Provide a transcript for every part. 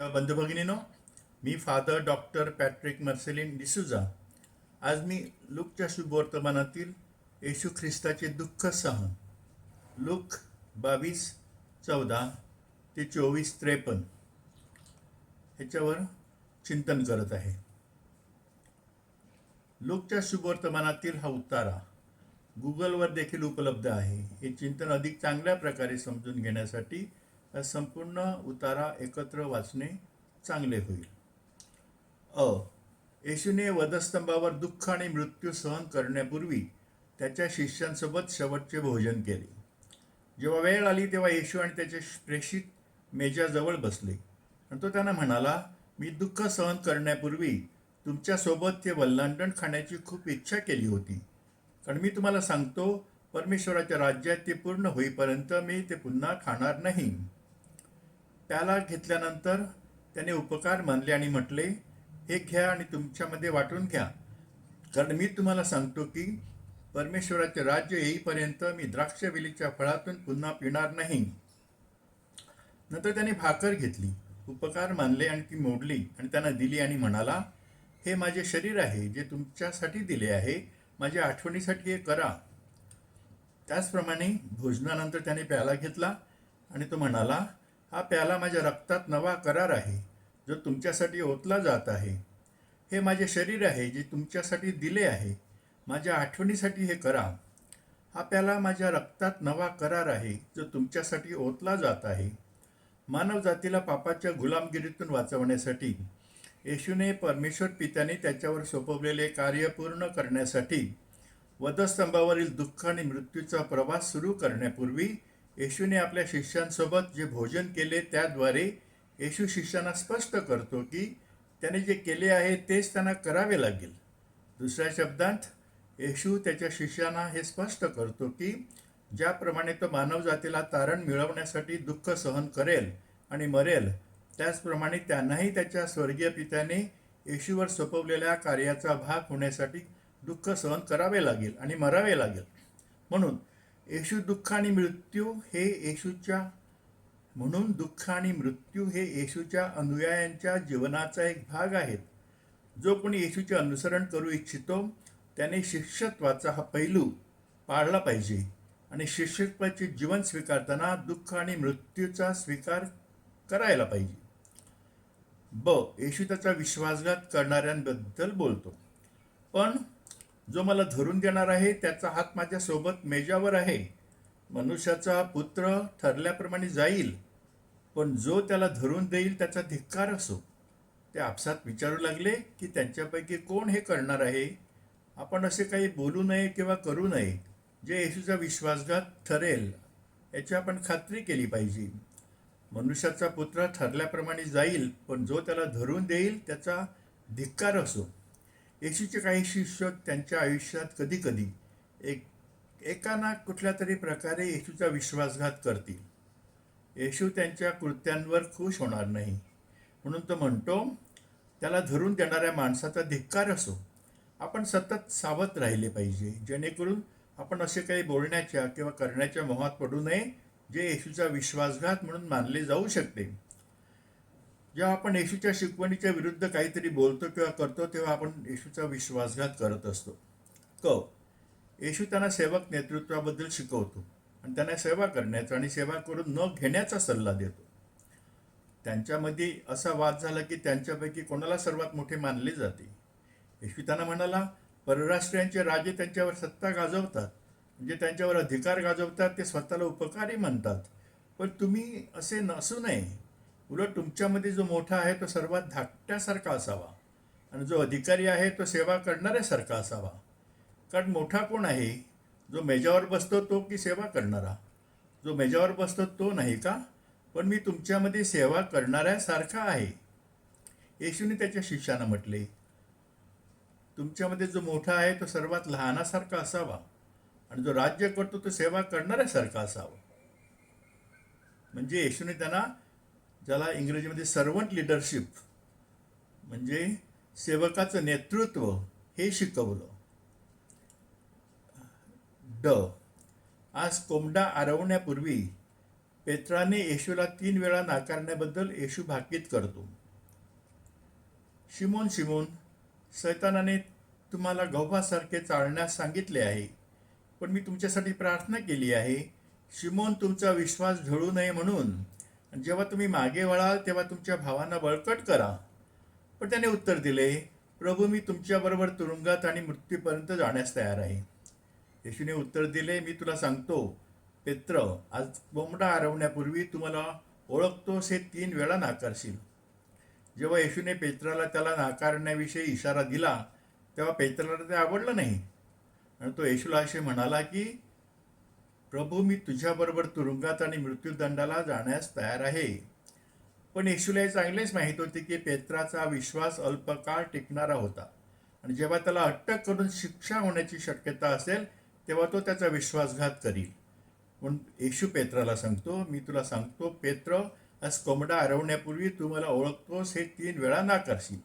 बंधू भगिनीनो मी father doctor Patrick Marceline D'Souza आज मी लुकच्या शुभवर्तमानातील येशू ख्रिस्ताचे दुःख सहन लुक बावीस चौदा ते चोवीस त्रेपन्न ह्याच्यावर चिंतन करत आहे. लुकच्या शुभवर्तमानातील हा उतारा गुगलवर देखील उपलब्ध आहे. हे चिंतन अधिक चांगल्या प्रकारे समजून घेण्यासाठी संपूर्ण उतारा एकत्र वाचणे चांगले होईल. अ येशूने वधस्तंभावर दुःख आणि मृत्यू सहन करण्यापूर्वी त्याच्या शिष्यांसोबत शेवटचे भोजन केले. जेव्हा वेळ आली तेव्हा येशू आणि त्याचे प्रेषित मेजाजवळ बसले. आणि तो त्यांना म्हणाला मी दुःख सहन करण्यापूर्वी तुमच्यासोबत ते वल्लांडण खाण्याची खूप इच्छा केली होती. कारण मी तुम्हाला सांगतो परमेश्वराच्या राज्यात ते पूर्ण होईपर्यंत मी ते पुन्हा खाणार नाही. त्याला घेतल्यानंतर त्याने उपकार मानले आणि म्हटले हे घ्या आणि तुमच्यामध्ये वाटून घ्या. कारण मी तुम्हाला सांगतो की परमेश्वराचे राज्य येईपर्यंत मी द्राक्षवेलीच्या फळातून पुन्हा पिणार नाही. नंतर त्याने भाकर घेतली उपकार मानले आणि ती मोडली आणि त्यांना दिली आणि म्हणाला हे माझे शरीर आहे जे तुमच्यासाठी दिले आहे माझ्या आठवणीसाठी हे करा. त्याचप्रमाणे भोजनानंतर त्याने प्याला घेतला आणि तो म्हणाला हा प्याला माझ्या रक्तात नवा करार आहे जो तुमच्यासाठी ओतला जात आहे. हे माझे शरीर आहे जे तुमच्यासाठी दिले आहे. माझ्या आठवणीसाठी हे करा. हा प्याला माझ्या रक्तात नवा करार आहे जो तुमच्यासाठी ओतला जात आहे. मानव जातीला पापाच्या गुलामगिरीतून वाचवण्यासाठी येशूने परमेश्वर पित्याने त्याच्यावर सोपवलेले कार्य पूर्ण करण्यासाठी वधस्तंभावरील दुःख आणि मृत्यूचा प्रवास सुरू करण्यापूर्वी येशूने आपल्या शिष्यांसोबत जे भोजन केले त्याद्वारे येशू शिष्यांना स्पष्ट करतो की त्याने जे केले आहे तेच त्यांना करावे लागेल. दुसऱ्या शब्दांत येशू त्याच्या शिष्यांना हे स्पष्ट करतो की ज्याप्रमाणे तो मानवजातीला तारण मिळवण्यासाठी दुःख सहन करेल आणि मरेल त्याचप्रमाणे त्यांनाही त्याच्या स्वर्गीय पित्याने येशूवर सोपवलेल्या कार्याचा भाग होण्यासाठी दुःख सहन करावे लागेल आणि मरावे लागेल. म्हणून येशू दुःख आणि मृत्यू हे येशूच्या म्हणून दुःख आणि मृत्यू हे येशूच्या अनुयायांच्या जीवनाचा एक भाग आहेत. जो कोणी येशूचे अनुसरण करू इच्छितो त्याने शिष्यत्वाचा हा पैलू पाळला पाहिजे आणि शिष्यत्वाचे जीवन स्वीकारताना दुःख आणि मृत्यूचा स्वीकार करायला पाहिजे. ब येशू त्याचा विश्वासघात करणाऱ्यांबद्दल बोलतो. पण जो मला धरून देणार आहे त्याचा हात माझ्यासोबत मेजावर आहे. मनुष्याचा पुत्र ठरल्याप्रमाणे जाईल पण जो त्याला धरून देईल त्याचा धिक्कार असो. ते आपसात विचारू लागले की त्यांच्यापैकी कोण हे करणार आहे? आपण असे काही बोलू नये किंवा करू नये जे येशूचा विश्वासघात ठरेल याची आपण खात्री केली पाहिजे. मनुष्याचा पुत्र ठरल्याप्रमाणे जाईल पण जो त्याला धरून देईल त्याचा धिक्कार असो. येशूचे काही शिष्य त्यांच्या आयुष्यात कधी कधी एक एकाना कुठल्या तरी प्रकारे येशूचा विश्वासघात करतील. येशू त्यांच्या कृत्यांवर खुश होणार नाही. म्हणून तो म्हणतो त्याला धरून देणाऱ्या माणसाचा धिक्कार असो. आपण सतत सावध राहिले पाहिजे. जेणेकरून आपण असे काही बोलण्याच्या किंवा करण्याच्या मोहात पडू नये जे येशूचा विश्वासघात म्हणून मानले जाऊ शकते. जेव्हा आपण येशूच्या शिकवणीच्या विरुद्ध काहीतरी बोलतो किंवा करतो तेव्हा आपण येशूचा विश्वासघात करत असतो. क. येशू त्यांना सेवक नेतृत्वाबद्दल शिकवतो आणि त्यांना सेवा करण्याचा आणि सेवा करून न घेण्याचा सल्ला देतो. त्यांच्यामध्ये असा वाद झाला की त्यांच्यापैकी कोणाला सर्वात मोठे मानले जाते? येशू त्यांना म्हणाला परराष्ट्रीयांचे राजे त्यांच्यावर सत्ता गाजवतात. म्हणजे त्यांच्यावर अधिकार गाजवतात ते स्वतःला उपकारी म्हणतात. पण तुम्ही असे नसू नये. उलट तुमच्यामध्ये जो मोठा आहे तो सर्वात धाकट्यासारखा असावा. आणि जो अधिकारी आहे तो सेवा करणाऱ्यासारखा असावा. कारण मोठा कोण आहे? जो मेजावर बसतो तो की सेवा करणारा? जो मेजावर बसतो तो नाही का? पण मी तुमच्यामध्ये सेवा करणाऱ्यासारखा आहे. येशूने त्याच्या शिष्यानं म्हटले तुमच्यामध्ये जो मोठा आहे तो सर्वात लहानासारखा असावा. आणि जो राज्य करतो तो सेवा करणाऱ्यासारखा असावा. म्हणजे येशूने त्यांना ज्याला इंग्रजीमध्ये सर्वंट लिडरशिप म्हणजे सेवकाचं नेतृत्व हे शिकवलं. ड. आज कोंबडा आरवण्यापूर्वी पेत्राने येशूला तीन वेळा नाकारण्याबद्दल येशू भाकीत करतो. शिमोन शिमोन सैतानाने तुम्हाला गव्हासारखे चालण्यास सांगितले आहे पण मी तुमच्यासाठी प्रार्थना केली आहे. शिमोन तुमचा विश्वास झळू नये म्हणून जेव्हा तुम्ही मागे वळाल तेव्हा तुमच्या भावांना बळकट करा. पण त्याने उत्तर दिले प्रभू मी तुमच्याबरोबर तुरुंगात आणि मृत्यूपर्यंत जाण्यास तयार आहे. येशूने उत्तर दिले मी तुला सांगतो पेत्र आज बोंबडा आरवण्यापूर्वी तुम्हाला ओळखतोस हे तीन वेळा नाकारशील. जेव्हा येशूने पेत्राला त्याला नाकारण्याविषयी इशारा दिला तेव्हा पेत्राला ते आवडलं नाही. आणि तो येशूला असे म्हणाला की प्रभू मी तुझ्याबरोबर तुरुंगात आणि मृत्यूदंडाला जाण्यास तयार आहे. पण येशूला हे चांगलेच माहीत होते की पेत्राचा विश्वास अल्पकाळ टिकणारा होता. आणि जेव्हा त्याला अटक करून शिक्षा होण्याची शक्यता असेल तेव्हा तो त्याचा विश्वासघात करील. पण येशू पेत्राला सांगतो मी तुला सांगतो पेत्र आज कोंबडा आरवण्यापूर्वी तू मला ओळखतोस हे तीन वेळा नाकारशील.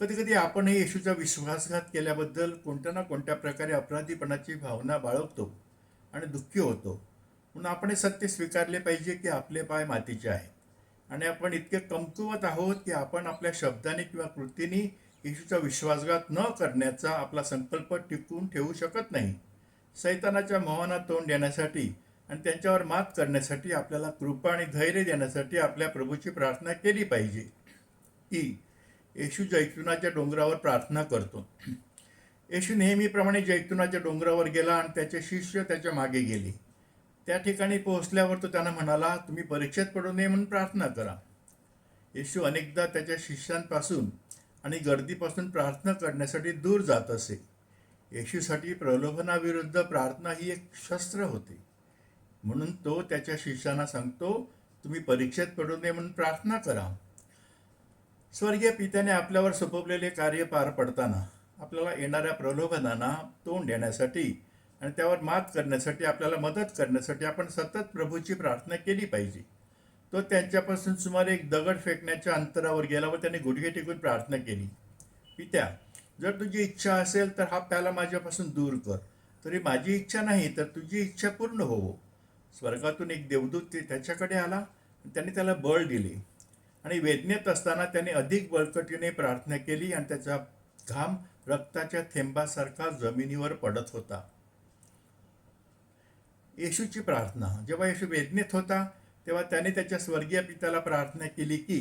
कधी कधी आपणही येशूचा विश्वासघात केल्याबद्दल कोणत्या ना कोणत्या प्रकारे अपराधीपणाची भावना बाळगतो. आणि दुःखी होतो. म्हणून आपण हे सत्य स्वीकारले पाहिजे की आपले पाय मातीचे आहेत. आणि आपण इतके कमकुवत आहोत की आपण आपल्या शब्दाने किंवा कृतीने येशूचा विश्वासघात न करण्याचा आपला संकल्प टिकवून ठेवू शकत नाही. सैतानाच्या मोहाना तोंड देण्यासाठी आणि त्यांच्यावर मात करण्यासाठी आपल्याला कृपा आणि धैर्य देण्यासाठी आपल्या प्रभूची प्रार्थना केली पाहिजे. की येशू जैतुनाच्या डोंगरावर प्रार्थना करतो. येशू नेहमीप्रमाणे जैतुनाच्या डोंगरावर गेला आणि त्याचे शिष्य त्याच्यामागे गेले. त्या ठिकाणी पोहोचल्यावर तो त्यांना म्हणाला तुम्ही परीक्षेत पडू नये म्हणून प्रार्थना करा. येशू अनेकदा त्याच्या शिष्यांपासून आणि गर्दीपासून प्रार्थना करण्यासाठी दूर जात असे. येशूसाठी प्रलोभनाविरुद्ध प्रार्थना ही एक शस्त्र होते. म्हणून तो त्याच्या शिष्यांना सांगतो तुम्ही परीक्षेत पडू नये म्हणून प्रार्थना करा. स्वर्गीय पित्याने आपल्यावर सोपवलेले कार्य पार पडताना आपल्याला येणाऱ्या प्रलोभनांना तोंड देण्यासाठी आणि त्यावर मात करण्यासाठी आपल्याला मदत करण्यासाठी आपण सतत प्रभूची प्रार्थना केली पाहिजे. तो त्यांच्यापासून सुमारे एक दगड फेकण्याच्या अंतरावर गेला व त्याने गुडघे टेकून प्रार्थना केली. पित्या जर तुझी इच्छा असेल तर हा प्याला माझ्यापासून दूर कर. तरी माझी इच्छा नाही तर तुझी इच्छा पूर्ण होवो. स्वर्गातून एक देवदूत ते त्याच्याकडे आला त्याने त्याला बळ दिले. आणि वेदनेत असताना त्याने अधिक बळकटीने प्रार्थना केली आणि त्याचा घाम रक्ताच्या थेंबासारखा जमिनीवर पडत होता. येशूची प्रार्थना जेव्हा येशू वेदनेत होता तेव्हा त्याने त्याच्या स्वर्गीय पित्याला प्रार्थना केली की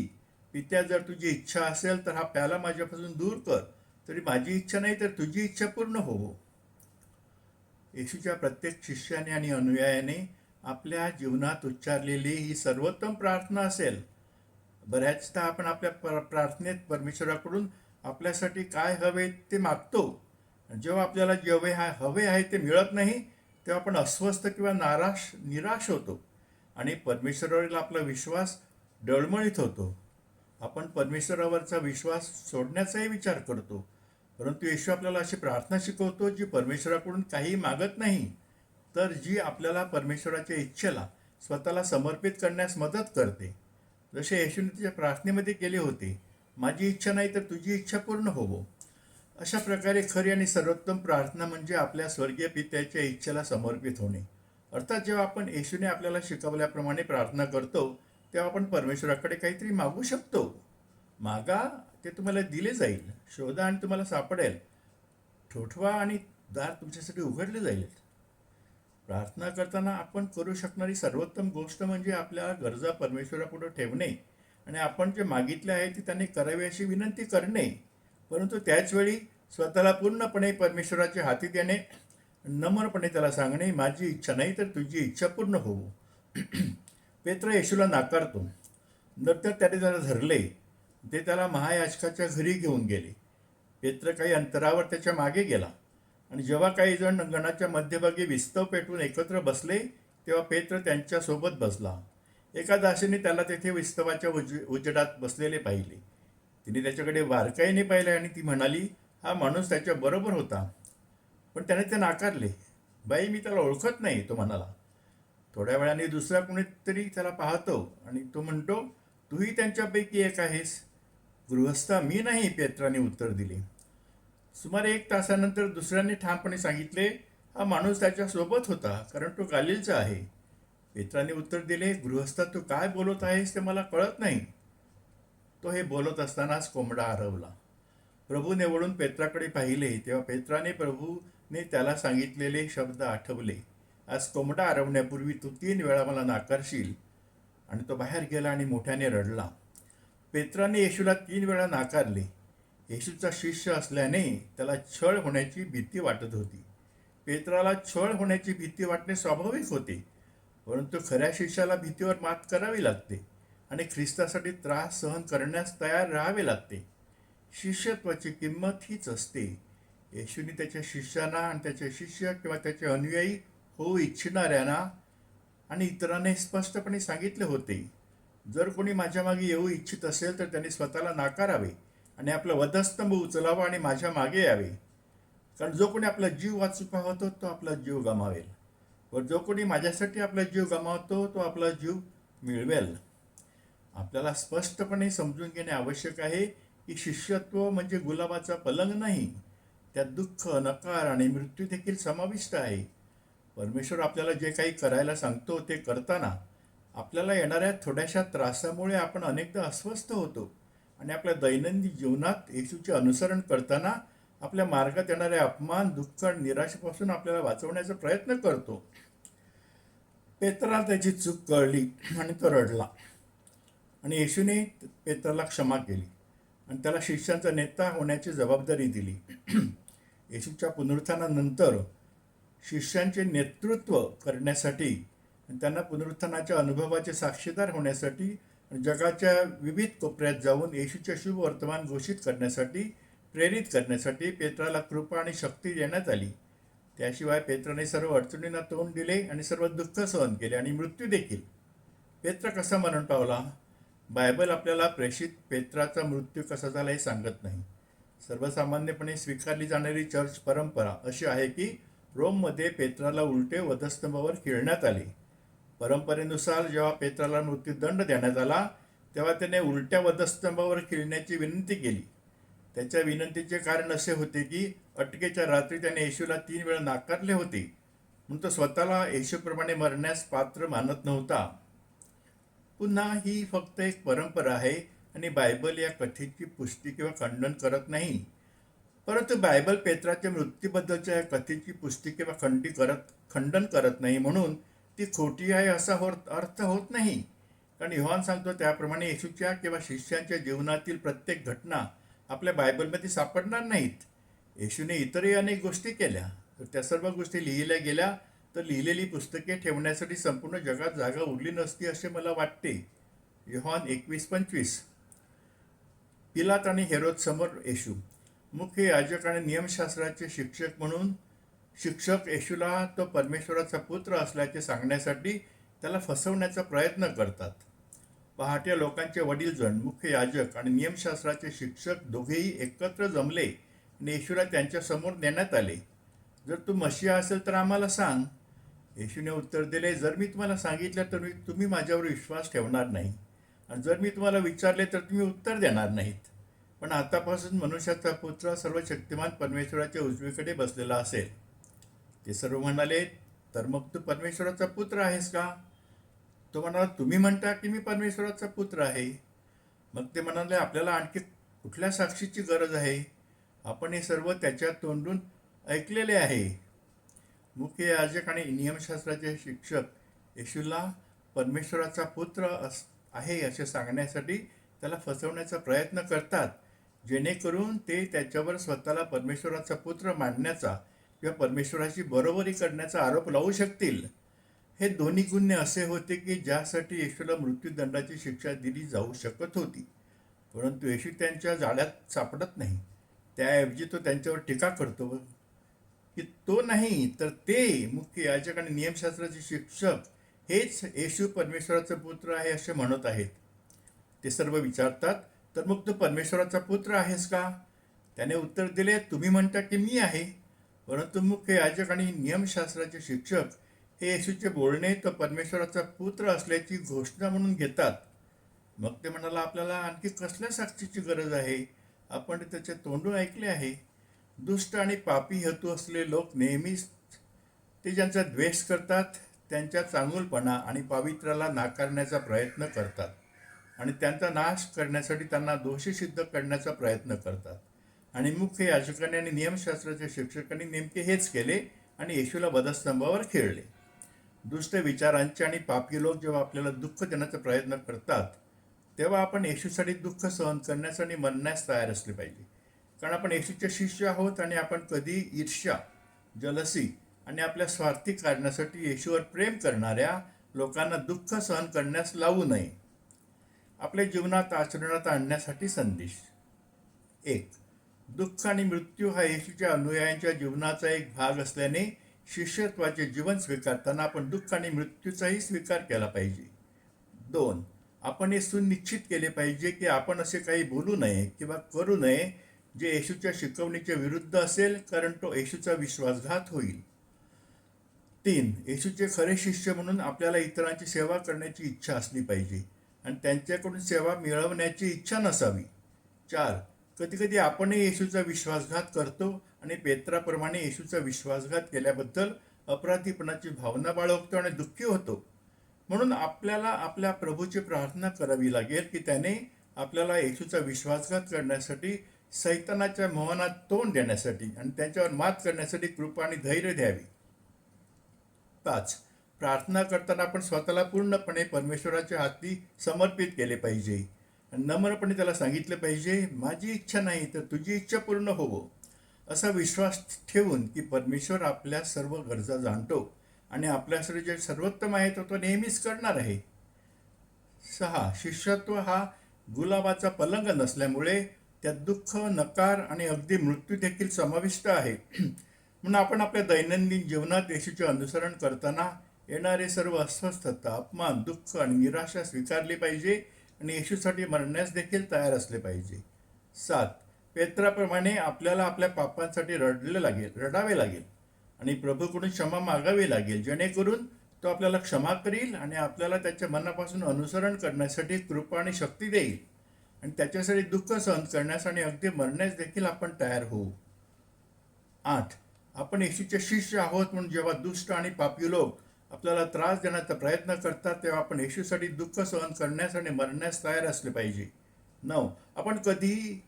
पित्या जर तुझी इच्छा असेल तर हा प्याला माझ्यापासून दूर कर. तरी माझी इच्छा नाही तर तुझी इच्छा पूर्ण होवो येशूच्या प्रत्येक शिष्याने आणि अनुयायाने आपल्या जीवनात उच्चारलेली ही सर्वोत्तम प्रार्थना असेल. बऱ्याचदा आपण आपल्या प्र प्रार्थनेत परमेश्वराकडून आपल्यासाठी काय हवे ते मागतो. जेव्हा आपल्याला जेवे हा हवे आहे ते मिळत नाही तेव्हा आपण अस्वस्थ किंवा नाराश निराश होतो. आणि परमेश्वरावरील आपला विश्वास डळमळीत होतो. आपण परमेश्वरावरचा विश्वास सोडण्याचाही विचार करतो. परंतु येशू आपल्याला अशी प्रार्थना शिकवतो जी परमेश्वराकडून काही मागत नाही. तर जी आपल्याला परमेश्वराच्या इच्छेला स्वतःला समर्पित करण्यास मदत करते. जसे येशूने तिच्या प्रार्थनेमध्ये केले होते माझी इच्छा नाही तर तुझी इच्छा पूर्ण होवो. अशा प्रकारे खरी आणि सर्वोत्तम प्रार्थना म्हणजे आपल्या स्वर्गीय पित्याच्या इच्छेला समर्पित होणे. अर्थात जेव्हा आपण येशूने आपल्याला शिकवल्याप्रमाणे प्रार्थना करतो तेव्हा आपण परमेश्वराकडे काहीतरी मागू शकतो. मागा ते तुम्हाला दिले जाईल. शोधा आणि तुम्हाला सापडेल. ठोठवा आणि दार तुमच्यासाठी उघडले जाईल. प्रार्थना करताना आपण करू शकणारी सर्वोत्तम गोष्ट म्हणजे आपल्या गरजा परमेश्वरापुढे ठेवणे. आणि आपण जे मागितले आहे ते त्यांनी करावे अशी विनंती करणे. परंतु त्याचवेळी स्वतःला पूर्णपणे परमेश्वराच्या हाती देणे नम्रपणे त्याला सांगणे माझी इच्छा नाही तर तुझी इच्छा पूर्ण होऊ. पेत्र येशूला नाकारतो. नंतर त्याने त्याला धरले ते त्याला महायाचकाच्या घरी घेऊन गेले. पेत्र काही अंतरावर त्याच्यामागे गेला. आणि जेव्हा काही जण गणाच्या मध्यभागी विस्तव पेटून एकत्र बसले तेव्हा पेत्र त्यांच्यासोबत बसला. एका दासीने त्याला तेथे विस्तवाच्या उज उजडात बसलेले पाहिले. तिने त्याच्याकडे बारकाईने पाहिले आणि ती म्हणाली हा माणूस त्याच्या बरोबर होता. पण त्याने ते नाकारले. बाई मी त्याला ओळखत नाही तो म्हणाला. थोड्या वेळाने दुसरा कोणीतरी त्याला पाहतो आणि तो म्हणतो तूही त्यांच्यापैकी एक आहेस. गृहस्था मी नाही पेत्राने उत्तर दिले. सुमारे एक तासानंतर दुसऱ्याने ठामपणे सांगितले हा माणूस त्याच्यासोबत होता कारण तो गालिलचा आहे. पेत्राने उत्तर दिले गृहस्थ तू काय बोलत आहेस ते मला कळत नाही. तो हे बोलत असतानाच कोंबडा हरवला. प्रभूने वळून पेत्राकडे पाहिले तेव्हा पेत्राने प्रभूने त्याला सांगितलेले शब्द आठवले. आज कोंबडा हरवण्यापूर्वी तू तीन वेळा मला नाकारशील. आणि तो बाहेर गेला आणि मोठ्याने रडला. पेत्राने येशूला तीन वेळा नाकारले. येशूचा शिष्य असल्याने त्याला छळ होण्याची भीती वाटत होती. पेत्राला छळ होण्याची भीती वाटणे स्वाभाविक होते. परंतु खऱ्या शिष्याला भीतीवर मात करावी लागते आणि ख्रिस्तासाठी त्रास सहन करण्यास तयार राहावे लागते. शिष्यत्वाची किंमत हीच असते. येशूने त्याच्या शिष्यांना आणि त्याचे शिष्य किंवा त्याचे अनुयायी होऊ इच्छिणाऱ्यांना आणि इतरांना स्पष्टपणे सांगितले होते. जर कोणी माझ्या मागे येऊ इच्छित असेल तर त्यांनी स्वतःला नाकारावे आणि आपला वधस्तंभ उचलावा आणि माझ्या मागे यावे. कारण जो कोणी आपला जीव वाचू पाहतो तो आपला जीव गमावेल. व जो कोणी माझ्यासाठी आपला जीव गमावतो तो आपला जीव मिळवेल. आपल्याला स्पष्टपणे समजून घेणे आवश्यक आहे की शिष्यत्व म्हणजे गुलाबाचा पलंग नाही. त्यात दुःख नकार आणि मृत्यू देखील समाविष्ट आहे. परमेश्वर आपल्याला जे काही करायला सांगतो ते करताना आपल्याला येणाऱ्या थोड्याशा त्रासामुळे आपण अनेकदा अस्वस्थ होतो आणि आपल्या दैनंदिन जीवनात येशूचे अनुसरण करताना आपल्या मार्गात येणारे अपमान दुःख आणि निराशेपासून आपल्याला वाचवण्याचा प्रयत्न करतो. पेत्राला त्याची चूक कळली आणि तो रडला. आणि येशूने पेत्राला क्षमा केली आणि त्याला शिष्यांचा नेता होण्याची जबाबदारी दिली. येशूच्या पुनरुत्थानानंतर शिष्यांचे नेतृत्व करण्यासाठी आणि त्यांना पुनरुत्थानाच्या अनुभवाचे साक्षीदार होण्यासाठी जगाच्या विविध कोपऱ्यात जाऊन येशूचे शुभ वर्तमान घोषित करण्यासाठी प्रेरित करण्यासाठी पेत्राला कृपा आणि शक्ती देण्यात आली. त्याशिवाय पेत्राने सर्व अडचणींना तोंड दिले आणि सर्व दुःख सहन केले आणि मृत्यू देखील. पेत्र कसा मरण पावला? बायबल आपल्याला प्रेषित पेत्राचा मृत्यू कसा झाला हे सांगत नाही. सर्वसामान्यपणे स्वीकारली जाणारी चर्च परंपरा अशी आहे की रोममध्ये पेत्राला उलटे वधस्तंभावर खिळण्यात आले. परंपरेनुसार जेव्हा पेत्राला मृत्यूदंड देण्यात आला तेव्हा त्याने उलट्या वधस्तंभावर खिळण्याची विनंती केली. त्याच्या विनंतीचे कारण असे होते की अटकेच्या रात्री त्याने येशूला तीन वेळा नाकारले होते. म्हणून तो स्वतःला येशूप्रमाणे मरण्यास पात्र मानत नव्हता. पुन्हा ही फक्त एक परंपरा आहे आणि बायबल या कथेची पुष्टी किंवा खंडन करत नाही. परंतु बायबल पेत्राच्या मृत्यूबद्दलच्या या कथेची पुष्टी किंवा खंडी करत खंडन करत नाही म्हणून ती खोटी आहे असा हो अर्थ होत नाही. कारण युहान सांगतो त्याप्रमाणे येशूच्या किंवा शिष्यांच्या जीवनातील प्रत्येक घटना आपल्या बायबलमध्ये सापडणार नाहीत. येशूने इतरही अनेक गोष्टी केल्या. तर त्या सर्व गोष्टी लिहिल्या गेल्या. तर लिहिलेली पुस्तके ठेवण्यासाठी संपूर्ण जगात जागा उरली नसती असे मला वाटते. योहान एकवीस पंचवीस. पिलात आणि हेरोद समोर येशू. मुख्य याजक आणि नियमशास्त्राचे शिक्षक म्हणून शिक्षक येशूला तो परमेश्वराचा पुत्र असल्याचे सांगण्यासाठी त्याला फसवण्याचा प्रयत्न करतात. पहाटे लोकांचे वडीलजण मुख्य याजक आणि नियमशास्त्राचे शिक्षक दोघेही एकत्र जमले. येशूला त्यांच्यासमोर नेण्यात आले. जर तू मशिया असेल तर आम्हाला सांग. येशूने उत्तर दिले जर मी तुम्हाला सांगितलं तर मी तुम्ही माझ्यावर विश्वास ठेवणार नाही. आणि जर मी तुम्हाला विचारले तर तुम्ही उत्तर देणार नाहीत. पण आतापासून मनुष्याचा पुत्र सर्व शक्तिमान परमेश्वराच्या उजवीकडे बसलेला असेल. ते सर्व म्हणाले तर मग तू परमेश्वराचा पुत्र आहेस का? तो म्हणाला तुम्ही म्हणता की मी परमेश्वराचा पुत्र आहे. मग ते म्हणाले आपल्याला आणखी कुठल्या साक्षीची गरज आहे? आपण हे सर्व त्याच्या तोंडून ऐकलेले आहे. मुख्य याजक आणि नियमशास्त्राचे शिक्षक येशूला परमेश्वराचा पुत्र अस आहे असे सांगण्यासाठी त्याला फसवण्याचा प्रयत्न करतात जेणेकरून ते त्याच्यावर स्वतःला परमेश्वराचा पुत्र मानण्याचा किंवा परमेश्वराची बरोबरी करण्याचा आरोप लावू शकतील. हे दोन्ही गुन्हे असे होते की ज्यासाठी येशूला मृत्यूदंडाची शिक्षा दिली जाऊ शकत होती परंतु येशू त्यांच्या जाळ्यात सापडत नाही. त्याऐवजी तो त्यांच्यावर टीका करतो. की तो नाही तर ते मुख्य याजक आणि नियमशास्त्राचे शिक्षक हेच येशू परमेश्वराचा पुत्र आहे असे म्हणत आहेत. ते सर्व विचारतात तर मग तू परमेश्वराचा पुत्र आहेस का? त्याने उत्तर दिले तुम्ही म्हणता की मी आहे. परंतु मुख्य याजक आणि नियमशास्त्राचे शिक्षक हे येशूचे बोलणे तो परमेश्वराचा पुत्र असल्याची घोषणा म्हणून घेतात. मग ते म्हणाला आपल्याला आणखी कसल्या साक्षीची गरज आहे? आपण त्याचे तोंडून ऐकले आहे. दुष्ट आणि पापी हेतू असले लोक नेहमीच ते ज्यांचा द्वेष करतात त्यांच्या चांगुलपणा आणि पावित्र्याला नाकारण्याचा प्रयत्न करतात आणि त्यांचा नाश करण्यासाठी त्यांना दोषी सिद्ध करण्याचा प्रयत्न करतात. आणि मुख्य याचकांनी आणि नियमशास्त्राच्या शिक्षकांनी नेमके हेच केले आणि येशूला वधस्तंभावर खेळले. दुष्ट विचारांचे आणि पापी लोक जेव्हा आपल्याला दुःख देण्याचा प्रयत्न करतात तेव्हा आपण येशूसाठी दुःख सहन करण्यास आणि मरण्यास तयार असले पाहिजे. कारण आपण येशूचे शिष्य आहोत आणि आपण कधी ईर्ष्या जलसी आणि आपल्या स्वार्थी कारणासाठी येशूवर प्रेम करणाऱ्या लोकांना दुःख सहन करण्यास लावू नये. आपल्या जीवनात आचरणात आणण्यासाठी संदेश. एक दुःख आणि मृत्यू हा येशूच्या अनुयायांच्या जीवनाचा एक भाग असल्याने शिष्यत्वाचे जीवन स्वीकारताना आपण दुःख आणि मृत्यूचाही स्वीकार केला पाहिजे. दोन आपण हे सुनिश्चित केले पाहिजे की आपण असे काही बोलू नये किंवा करू नये जे येशूच्या शिकवणीच्या विरुद्ध असेल कारण तो येशूचा विश्वासघात होईल. तीन येशूचे खरे शिष्य म्हणून आपल्याला इतरांची सेवा करण्याची इच्छा असली पाहिजे आणि त्यांच्याकडून सेवा मिळवण्याची इच्छा नसावी. चार कधीकधी आपणही येशूचा विश्वासघात करतो आणि पेत्राप्रमाणे येशूचा विश्वासघात केल्याबद्दल अपराधीपणाची भावना बाळगतो आणि दुःखी होतो. म्हणून आपल्याला आपल्या प्रभूची प्रार्थना करावी लागेल की त्याने आपल्याला येशूचा विश्वासघात करण्यासाठी सैतानाच्या मोहनात तोंड देण्यासाठी आणि त्याच्यावर मात करण्यासाठी कृपा आणि धैर्य द्यावी. पाच प्रार्थना करताना आपण स्वतःला पूर्णपणे परमेश्वराच्या हाती समर्पित केले पाहिजे. आणि नम्रपणे त्याला सांगितले पाहिजे माझी इच्छा नाही तर तुझी इच्छा पूर्ण होवो. असा विश्वास ठेवून की परमेश्वर आपल्या सर्व गरजा जाणतो. आणि आपल्यासाठी जे सर्वोत्तम आहे तो तो नेहमीच करणार आहे. सहा शिष्यत्व हा गुलाबाचा पलंग नसल्यामुळे त्यात दुःख नकार आणि अगदी मृत्यू देखील समाविष्ट आहे. म्हणून आपण आपल्या दैनंदिन जीवनात येशूचे अनुसरण करताना येणारे सर्व अस्वस्थता अपमान दुःख आणि निराशा स्वीकारली पाहिजे आणि येशूसाठी मरण्यास देखील तयार असले पाहिजे. सात पेत्राप्रमाणे आपल्याला आपल्या पापांसाठी रडले लागेल रडावे लागेल. आणि प्रभूकडून क्षमा मागावी लागेल जेणेकरून तो आपल्याला क्षमा करील आणि आपल्याला त्याच्या मनापासून अनुसरण करण्यासाठी कृपा आणि शक्ती देईल. आणि त्याच्यासाठी दुःख सहन करण्यास आणि अगदी मरण्यास देखील आपण तयार होऊ. आठ आपण येशूचे शिष्य आहोत म्हणून जेव्हा दुष्ट आणि पापी लोक आपल्याला त्रास देण्याचा प्रयत्न करतात तेव्हा आपण येशूसाठी दुःख सहन करण्यास आणि मरण्यास तयार असले पाहिजे. नऊ आपण कधीही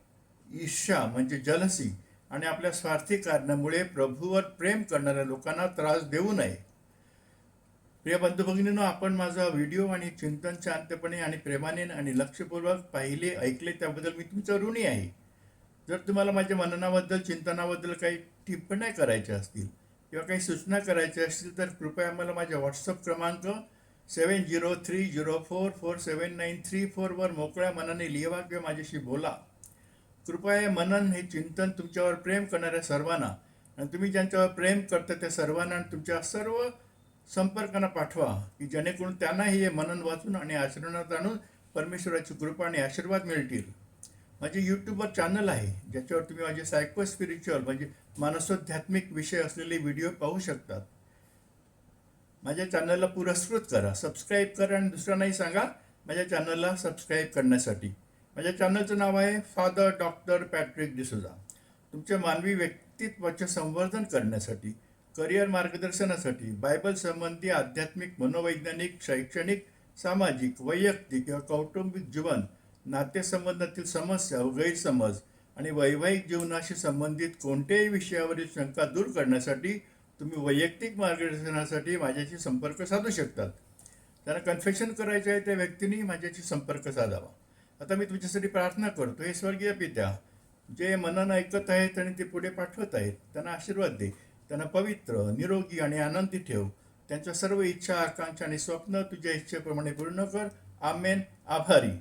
ईर्षा म्हणजे जलसी आणि आपल्या स्वार्थी कारणामुळे प्रभूवर प्रेम करणाऱ्या लोकांना त्रास देऊ नये. प्रिय बंधू भगिनीनो आपण माझा व्हिडिओ आणि चिंतन शांतपणे आणि प्रेमाने आणि लक्षपूर्वक पाहिले ऐकले त्याबद्दल मी तुमचा ऋणी आहे. जर तुम्हाला माझ्या मननाबद्दल चिंतनाबद्दल काही टिप्पण्या करायच्या असतील किंवा काही सूचना करायच्या असतील तर कृपया मला माझ्या व्हॉट्सअप क्रमांक seven zero three zero four four seven nine three फोरवर मोकळ्या मनाने लिहावा किंवा माझ्याशी बोला. कृपया हे मनन हे चिंतन तुमच्यावर प्रेम करणाऱ्या सर्वांना आणि तुम्ही ज्यांच्यावर प्रेम करता त्या सर्वांना आणि तुमच्या सर्व संपर्कांना पाठवा की जेणेकरून त्यांनाही हे मनन वाचून आणि आचरणात आणून परमेश्वराची कृपा आणि आशीर्वाद मिळतील. माझे यूट्यूबवर चॅनल आहे ज्याच्यावर तुम्ही माझे सायको स्पिरिच्युअल म्हणजे मानसोध्यात्मिक विषय असलेले व्हिडिओ पाहू शकतात. माझ्या चॅनलला पुरस्कृत करा सबस्क्राईब करा आणि दुसऱ्यांनाही सांगा माझ्या चॅनलला सबस्क्राईब करण्यासाठी. माझ्या चॅनलचं नाव आहे फादर डॉक्टर पॅट्रिक डिसोजा तुमच्या मानवी व्यक्तित्वाचे संवर्धन करण्यासाठी करिअर मार्गदर्शनासाठी बायबल संबंधी आध्यात्मिक मनोवैज्ञानिक शैक्षणिक सामाजिक वैयक्तिक किंवा कौटुंबिक जीवन नातेसंबंधातील समस्या व गैरसमज आणि वैवाहिक जीवनाशी संबंधित कोणत्याही विषयावरील शंका दूर करण्यासाठी तुम्ही वैयक्तिक मार्गदर्शनासाठी माझ्याशी संपर्क साधू शकतात. त्यांना कन्फेशन करायचे आहे त्या व्यक्तीने माझ्याशी संपर्क साधावा. आता मी तुमच्यासाठी प्रार्थना करतो. हे स्वर्गीय पित्या जे मनानं ऐकत आहेत आणि ते पुढे पाठवत आहेत त्यांना आशीर्वाद दे. त्यांना पवित्र निरोगी आणि आनंदी ठेव. त्यांच्या सर्व इच्छा आकांक्षा आणि स्वप्न तुझ्या इच्छेप्रमाणे पूर्ण कर. आमेन. आभारी.